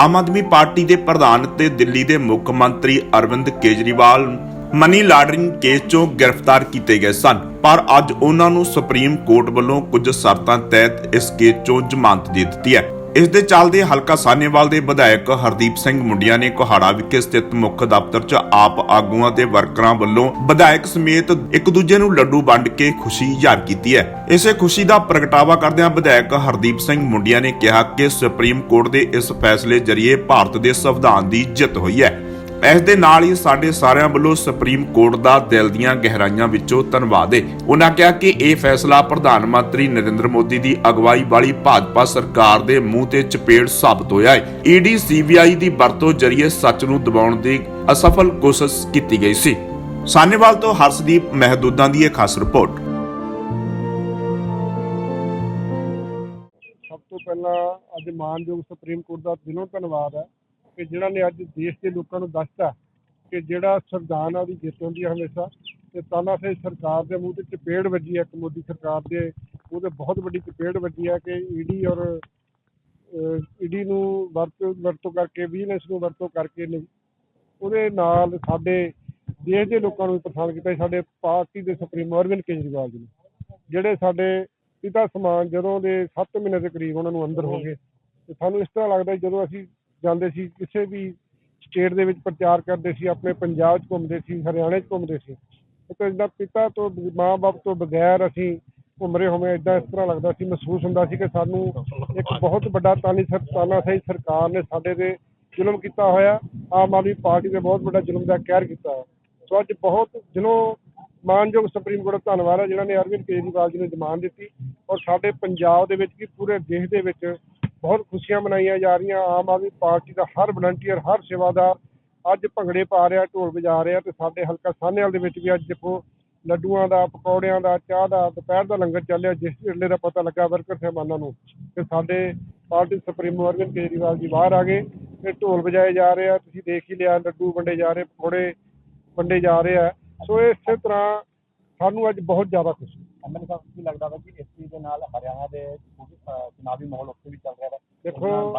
Aam Aadmi party ਦੇ ਪ੍ਰਧਾਨ ਤੇ ਦਿੱਲੀ ਦੇ ਮੁੱਖ ਮੰਤਰੀ Arvind Kejriwal money laundering case 'ਚੋਂ ਗ੍ਰਿਫਤਾਰ ਕੀਤੇ ਗਏ ਸਨ, ਪਰ ਅੱਜ ਉਹਨਾਂ ਨੂੰ ਸੁਪਰੀਮ ਕੋਰਟ ਵੱਲੋਂ ਕੁਝ ਸ਼ਰਤਾਂ ਤਹਿਤ ਇਸ ਕੇਸ 'ਚੋਂ ਜ਼ਮਾਨਤ ਦੇ ਦਿੱਤੀ ਹੈ। ਇਸ ਦੇ ਚੱਲਦੇ ਹਲਕਾ ਸਾਹਨੇਵਾਲ ਦੇ ਵਿਧਾਇਕ ਹਰਦੀਪ ਸਿੰਘ ਮੁੰਡਿਆ ਨੇ ਕੋਹਾੜਾ ਵਿਖੇ ਸਥਿਤ ਮੁੱਖ ਦਫ਼ਤਰ 'ਚ ਆਪ ਆਗੂਆਂ ਤੇ ਵਰਕਰਾਂ ਵੱਲੋਂ ਵਿਧਾਇਕ ਸਮੇਤ ਇੱਕ ਦੂਜੇ ਨੂੰ ਲੱਡੂ ਵੰਡ ਕੇ ਖੁਸ਼ੀ ਜ਼ਾਹਰ ਕੀਤੀ ਹੈ। ਇਸੇ ਖੁਸ਼ੀ ਦਾ ਪ੍ਰਗਟਾਵਾ ਕਰਦਿਆਂ ਵਿਧਾਇਕ ਹਰਦੀਪ ਸਿੰਘ ਮੁੰਡਿਆ ਨੇ ਕਿਹਾ ਕਿ ਸੁਪਰੀਮ ਕੋਰਟ ਦੇ ਇਸ ਫੈਸਲੇ ਜ਼ਰੀਏ ਭਾਰਤ ਦੇ ਸੰਵਿਧਾਨ ਦੀ ਜਿੱਤ ਹੋਈ ਹੈ। ਇਸ ਦੇ ਨਾਲ ਹੀ ਸਾਡੇ ਸਾਰਿਆਂ ਵੱਲੋਂ ਸੁਪਰੀਮ ਕੋਰਟ ਦਾ ਦਿਲ ਦੀਆਂ ਗਹਿਰਾਈਆਂ ਵਿੱਚੋਂ ਧੰਨਵਾਦ ਹੈ ਉਹਨਾਂ ਕਿਹਾ ਕਿ ਇਹ ਫੈਸਲਾ ਪ੍ਰਧਾਨ ਮੰਤਰੀ ਨਰਿੰਦਰ ਮੋਦੀ ਦੀ ਅਗਵਾਈ ਵਾਲੀ ਭਾਜਪਾ ਸਰਕਾਰ ਦੇ ਮੂੰਹ ਤੇ ਚਪੇੜ ਸਾਬਤ ਹੋਇਆ ਹੈ ਈਡੀ ਸੀਬੀਆਈ ਦੀ ਵਰਤੋਂ ਜ਼ਰੀਏ ਸੱਚ ਨੂੰ ਦਬਾਉਣ ਦੀ ਅਸਫਲ ਕੋਸ਼ਿਸ਼ ਕੀਤੀ ਗਈ ਸੀ। ਸਾਨੇਵਾਲ ਤੋਂ ਹਰਸ਼ਦੀਪ ਮਹਿਦੂਦਾਂ ਦੀ ਇਹ ਖਾਸ ਰਿਪੋਰਟ। ਸਭ ਤੋਂ ਪਹਿਲਾਂ ਅੱਜ ਮਾਨਯੋਗ ਸੁਪਰੀਮ ਕੋਰਟ ਦਾ ਦਿਲੋਂ ਧੰਨਵਾਦ ਹੈ। ਕਿ ਜਿਹੜਾ ਨੇ ਅੱਜ ਦੇਸ਼ ਦੇ ਲੋਕਾਂ ਨੂੰ ਦੱਸਤਾ ਕਿ ਜਿਹੜਾ ਸੰਵਿਧਾਨ ਆ ਉਹਦੀ ਜਿੱਤ ਹੁੰਦੀ ਹੈ ਹਮੇਸ਼ਾ, ਤੇ ਤਾਨਾਸ਼ਾਹੀ ਸਰਕਾਰ ਦੇ ਮੂੰਹ ਤੇ ਚਪੇੜ ਵੱਜੀ ਹੈ ਇੱਕ ਮੋਦੀ ਸਰਕਾਰ ਦੇ ਉਹਦੇ ਬਹੁਤ ਵੱਡੀ ਚਪੇੜ ਵੱਜੀ ਹੈ ਕਿ ਈਡੀ ਔਰ ਈਡੀ ਨੂੰ ਵਰਤੋਂ ਵਰਤੋਂ ਕਰਕੇ ਵਿਜੀਲੈਂਸ ਨੂੰ ਵਰਤੋਂ ਕਰਕੇ ਉਹਦੇ ਨਾਲ ਸਾਡੇ ਦੇਸ਼ ਦੇ ਲੋਕਾਂ ਨੂੰ ਵੀ ਪਰੇਸ਼ਾਨ ਕੀਤਾ ਸਾਡੇ ਪਾਰਟੀ ਦੇ ਸੁਪਰੀਮੋ ਅਰਵਿੰਦ ਕੇਜਰੀਵਾਲ ਜੀ ਨੇ, ਜਿਹੜੇ ਸਾਡੇ ਪਿਤਾ ਸਮਾਨ ਜਦੋਂ ਦੇ 7 ਮਹੀਨੇ ਦੇ ਕਰੀਬ ਉਹਨਾਂ ਨੂੰ ਅੰਦਰ ਹੋ ਗਏ। ਤੇ ਸਾਨੂੰ ਇਸ ਤਰ੍ਹਾਂ ਲੱਗਦਾ ਜਦੋਂ ਅਸੀਂ ਜਾਂਦੇ ਸੀ, ਕਿਸੇ ਵੀ ਸਟੇਟ ਦੇ ਵਿੱਚ ਪ੍ਰਚਾਰ ਕਰਦੇ ਸੀ, ਆਪਣੇ ਪੰਜਾਬ 'ਚ ਘੁੰਮਦੇ ਸੀ, ਹਰਿਆਣੇ 'ਚ ਘੁੰਮਦੇ ਸੀ। ਤੇ ਇਦਾਂ ਪਿਤਾ ਤੋਂ ਮਾਂ-ਬਾਪ ਤੋਂ ਬਗੈਰ ਅਸੀਂ ਘੁੰਮ ਰਹੇ ਹੋਵੇਂ ਇਦਾਂ ਇਸ ਤਰ੍ਹਾਂ ਲੱਗਦਾ ਸੀ, ਮਹਿਸੂਸ ਹੁੰਦਾ ਸੀ ਕਿ ਸਾਨੂੰ ਇੱਕ ਬਹੁਤ ਵੱਡਾ ਤਾਨੀ ਤਾਨਾਸ਼ਾਹੀ ਸਰਕਾਰ ਨੇ ਸਾਡੇ ਤੇ ਜ਼ੁਲਮ ਕੀਤਾ ਹੋਇਆ। ਆਮ ਆਦਮੀ ਪਾਰਟੀ ਨੇ ਬਹੁਤ ਵੱਡਾ ਜ਼ੁਲਮ ਦਾ ਕਹਿਰ ਕੀਤਾ ਹੈ ਸੋ ਅੱਜ ਬਹੁਤ ਦਿਲੋਂ ਮਾਨਯੋਗ ਸੁਪਰੀਮ ਕੋਰਟ ਦਾ ਧੰਨਵਾਦ ਹੈ, ਜਿਨ੍ਹਾਂ ਨੇ ਅਰਵਿੰਦ ਕੇਜਰੀਵਾਲ ਜੀ ਨੂੰ ਜਮਾਨ ਦਿੱਤੀ ਔਰ ਸਾਡੇ ਪੰਜਾਬ ਦੇ ਵਿੱਚ ਵੀ ਪੂਰੇ ਦੇਸ਼ ਦੇ ਵਿੱਚ ਬਹੁਤ ਖੁਸ਼ੀਆਂ ਮਨਾਈਆਂ ਜਾ ਰਹੀਆਂ। ਆਮ ਆਦਮੀ ਪਾਰਟੀ ਦਾ ਹਰ ਵਲੰਟੀਅਰ ਹਰ ਸੇਵਾਦਾਰ ਅੱਜ ਭੰਗੜੇ ਪਾ ਰਿਹਾ, ਢੋਲ ਵਜਾ ਰਿਹਾ ਤੇ ਸਾਡੇ ਹਲਕਾ ਸਾਹਨੇਵਾਲ ਦੇ ਵਿੱਚ ਵੀ ਅੱਜ ਦੇਖੋ, ਲੱਡੂਆਂ ਦਾ, ਪਕੌੜਿਆਂ ਦਾ, ਚਾਹ ਦਾ, ਦੁਪਹਿਰ ਦਾ ਲੰਗਰ ਚੱਲਿਆ, ਜਿਸ ਵੇਲੇ ਦਾ ਪਤਾ ਲੱਗਾ ਵਰਕਰ ਸਾਹਿਬਾਨਾਂ ਨੂੰ ਕਿ ਸਾਡੇ ਪਾਰਟੀ ਸੁਪਰੀਮੋ ਅਰਵਿੰਦ ਕੇਜਰੀਵਾਲ ਜੀ ਬਾਹਰ ਆ ਗਏ ਤੇ ਢੋਲ ਵਜਾਏ ਜਾ ਰਹੇ ਆ। ਤੁਸੀਂ ਦੇਖ ਹੀ ਲਿਆ, ਲੱਡੂ ਵੰਡੇ ਜਾ ਰਹੇ, ਪਕੌੜੇ ਵੰਡੇ ਜਾ ਰਹੇ ਆ। ਸੋ ਇਸੇ ਤਰ੍ਹਾਂ ਸਾਨੂੰ ਅੱਜ ਬਹੁਤ ਜ਼ਿਆਦਾ ਖੁਸ਼ੀ ਐਮਐਲਏ ਸਾਹਿਬ ਕੀ ਲੱਗਦਾ ਵਾ ਕਿ ਇਸ ਚੀਜ਼ ਦੇ ਨਾਲ ਹਰਿਆਣਾ ਦੇ ਪੂਰੀ, ਅਹ, ਚੁਣਾਵੀ ਮਾਹੌਲ ਉੱਥੇ ਵੀ ਚੱਲ ਰਿਹਾ ਹੈ ਦੇਖੋ-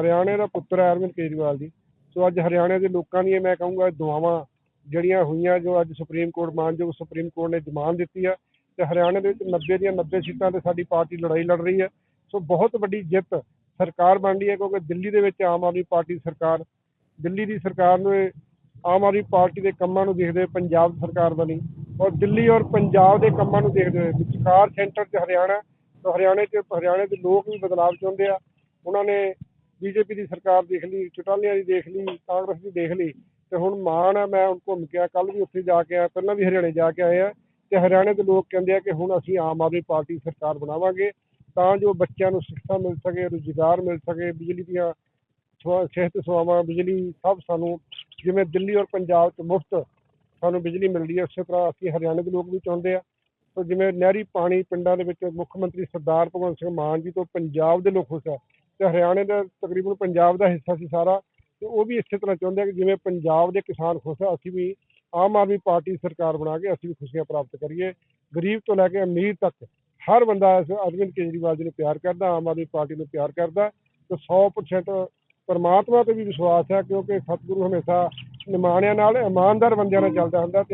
ਹਰਿਆਣੇ ਦਾ ਪੁੱਤਰ ਹੈ ਅਰਵਿੰਦ ਕੇਜਰੀਵਾਲ ਜੀ। ਸੋ ਅੱਜ ਹਰਿਆਣੇ ਦੇ ਲੋਕਾਂ ਦੀਆਂ ਮੈਂ ਕਹੂੰਗਾ ਦੁਆਵਾਂ ਜਿਹੜੀਆਂ ਹੋਈਆਂ ਜੋ ਅੱਜ ਸੁਪਰੀਮ ਕੋਰਟ ਮਾਨਯੋਗ ਸੁਪਰੀਮ ਕੋਰਟ ਨੇ ਜ਼ਮਾਨ ਦਿੱਤੀ ਹੈ ਤੇ ਹਰਿਆਣੇ ਦੇ ਵਿੱਚ 90 ਦੀਆਂ 90 ਸੀਟਾਂ ਤੇ ਸਾਡੀ ਪਾਰਟੀ ਲੜਾਈ ਲੜ ਰਹੀ ਹੈ ਸੋ ਬਹੁਤ ਵੱਡੀ ਜਿੱਤ ਸਰਕਾਰ ਬਣ ਰਹੀ ਹੈ ਕਿਉਂਕਿ ਦਿੱਲੀ ਦੇ ਵਿੱਚ ਆਮ ਆਦਮੀ ਪਾਰਟੀ ਸਰਕਾਰ ਦਿੱਲੀ ਦੀ ਸਰਕਾਰ ਨੂੰ ਆਮ ਆਦਮੀ ਪਾਰਟੀ ਦੇ ਕੰਮਾਂ ਨੂੰ ਦੇਖਦੇ ਪੰਜਾਬ ਦੀ ਸਰਕਾਰ ਬਣੀ। ਔਰ ਦਿੱਲੀ ਔਰ ਪੰਜਾਬ ਦੇ ਕੰਮਾਂ ਨੂੰ ਦੇਖਦੇ ਹੋਏ, ਵਿਚਕਾਰ ਸੈਂਟਰ 'ਚ ਹਰਿਆਣਾ, ਤਾਂ ਹਰਿਆਣੇ 'ਚ ਹਰਿਆਣੇ ਦੇ ਲੋਕ ਵੀ ਬਦਲਾਅ ਚਾਹੁੰਦੇ ਆ। ਉਹਨਾਂ ਨੇ ਬੀਜੇਪੀ ਦੀ ਸਰਕਾਰ ਦੇਖ ਲਈ ਚੁਟਾਲਿਆਂ ਦੀ ਦੇਖ ਲਈ, ਕਾਂਗਰਸ ਦੀ ਦੇਖ ਲਈ, ਤੇ ਹੁਣ ਮਾਣ ਆ, ਮੈਂ ਹੁਣ ਘੁੰਮ ਕੇ ਆ ਕੱਲ ਵੀ ਉੱਥੇ ਜਾ ਕੇ ਆਇਆ, ਪਹਿਲਾਂ ਵੀ ਹਰਿਆਣੇ ਜਾ ਕੇ ਆਏ ਆ, ਤੇ ਹਰਿਆਣੇ ਦੇ ਲੋਕ ਕਹਿੰਦੇ ਆ ਕਿ ਹੁਣ ਅਸੀਂ ਆਮ ਆਦਮੀ ਪਾਰਟੀ ਸਰਕਾਰ ਬਣਾਵਾਂਗੇ, ਤਾਂ ਜੋ ਬੱਚਿਆਂ ਨੂੰ ਸਿੱਖਿਆ ਮਿਲ ਸਕੇ, ਰੁਜ਼ਗਾਰ ਮਿਲ ਸਕੇ, ਬਿਜਲੀ ਦੀਆਂ ਸੇਵਾ- ਸਿਹਤ ਸੇਵਾਵਾਂ, ਬਿਜਲੀ ਸਭ ਸਾਨੂੰ, ਜਿਵੇਂ ਦਿੱਲੀ ਔਰ ਪੰਜਾਬ 'ਚ ਮੁਫਤ ਸਾਨੂੰ ਬਿਜਲੀ ਮਿਲਦੀ ਹੈ, ਉਸੇ ਤਰ੍ਹਾਂ ਅਸੀਂ ਹਰਿਆਣੇ ਦੇ ਲੋਕ ਵੀ ਚਾਹੁੰਦੇ ਆ। ਸੋ ਜਿਵੇਂ ਨਹਿਰੀ ਪਾਣੀ ਪਿੰਡਾਂ ਦੇ ਵਿੱਚ ਮੁੱਖ ਮੰਤਰੀ ਸਰਦਾਰ ਭਗਵੰਤ ਸਿੰਘ ਮਾਨ ਜੀ ਤੋਂ ਪੰਜਾਬ ਦੇ ਲੋਕ ਖੁਸ਼ ਆ। ਤੇ ਹਰਿਆਣੇ ਦਾ ਤਕਰੀਬਨ ਪੰਜਾਬ ਦਾ ਹਿੱਸਾ ਸੀ ਸਾਰਾ। ਤੇ ਉਹ ਵੀ ਇਸੇ ਤਰ੍ਹਾਂ ਚਾਹੁੰਦੇ ਆ ਕਿ ਜਿਵੇਂ ਪੰਜਾਬ ਦੇ ਕਿਸਾਨ ਖੁਸ਼ ਆ, ਅਸੀਂ ਵੀ ਆਮ ਆਦਮੀ ਪਾਰਟੀ ਸਰਕਾਰ ਬਣਾ ਕੇ ਅਸੀਂ ਵੀ ਖੁਸ਼ੀਆਂ ਪ੍ਰਾਪਤ ਕਰੀਏ। ਗਰੀਬ ਤੋਂ ਲੈ ਕੇ ਅਮੀਰ ਤੱਕ ਹਰ ਬੰਦਾ ਇਸ ਅਰਵਿੰਦ ਕੇਜਰੀਵਾਲ ਜੀ ਨੂੰ ਪਿਆਰ ਕਰਦਾ, ਆਮ ਆਦਮੀ ਪਾਰਟੀ ਨੂੰ ਪਿਆਰ ਕਰਦਾ। ਤੇ 100% ਪਰਮਾਤਮਾ ਤੇ ਵੀ ਵਿਸ਼ਵਾਸ ਹੈ ਕਿਉਂਕਿ ਸਤਿਗੁਰੂ ਹਮੇਸ਼ਾ ਨਿਮਾਣਿਆਂ ਨਾਲ ਇਮਾਨਦਾਰ ਬੰਦਿਆਂ ਨਾਲ ਚੱਲਦਾ ਹੁੰਦਾ ਤੇ